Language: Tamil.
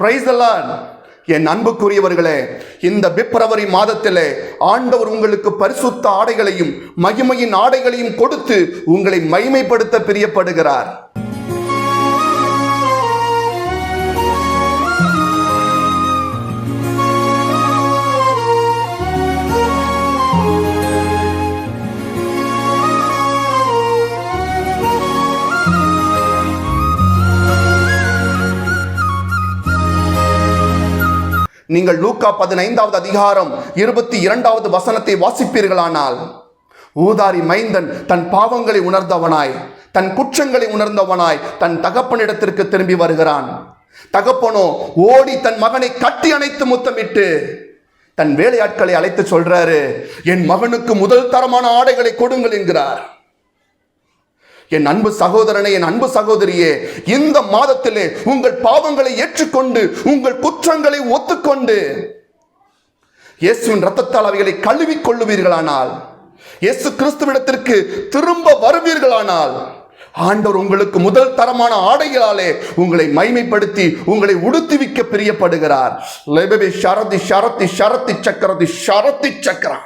பிரைஸ் என் அன்புக்குரியவர்களே இந்த பிப்ரவரி மாதத்திலே ஆண்டவர் உங்களுக்கு பரிசுத்த ஆடைகளையும் மகிமையின் ஆடைகளையும் கொடுத்து உங்களை மகிமைப்படுத்த பிரியப்படுகிறார். நீங்கள் லூக்கா பதினைந்தாவது அதிகாரம் இருபத்தி இரண்டாவது வசனத்தை வாசிப்பீர்களானால் ஊதாரி மைந்தன் தன் பாவங்களை உணர்ந்தவனாய் தன் குற்றங்களை உணர்ந்தவனாய் தன் தகப்பனிடத்திற்கு திரும்பி வருகிறான். தகப்பனோ ஓடி தன் மகனை கட்டி அணைத்து முத்தமிட்டு தன் வேலையாட்களை அழைத்து சொல்றாரு என் மகனுக்கு முதல் தரமான ஆடைகளை கொடுங்கள் என்கிறார். என் அன்பு சகோதரனே என் அன்பு சகோதரியே இந்த மாதத்திலே உங்கள் பாவங்களை ஏற்றுக்கொண்டு உங்கள் குற்றங்களை ஒத்துக்கொண்டு இயேசுவின் ரத்தத்தால் அவைகளை கழுவிக் கொள்ளுவீர்களானால் இயேசு கிறிஸ்துவிடத்திற்கு திரும்ப வருவீர்களானால் ஆண்டவர் உங்களுக்கு முதல் தரமான ஆடைகளாலே உங்களை மைமைப்படுத்தி உங்களை உடுத்துவிக்க பிரியப்படுகிறார். லெபபி ஷரதி ஷரத்தி ஷரத்தி சக்கரதி ஷரத்தி சக்கரம்.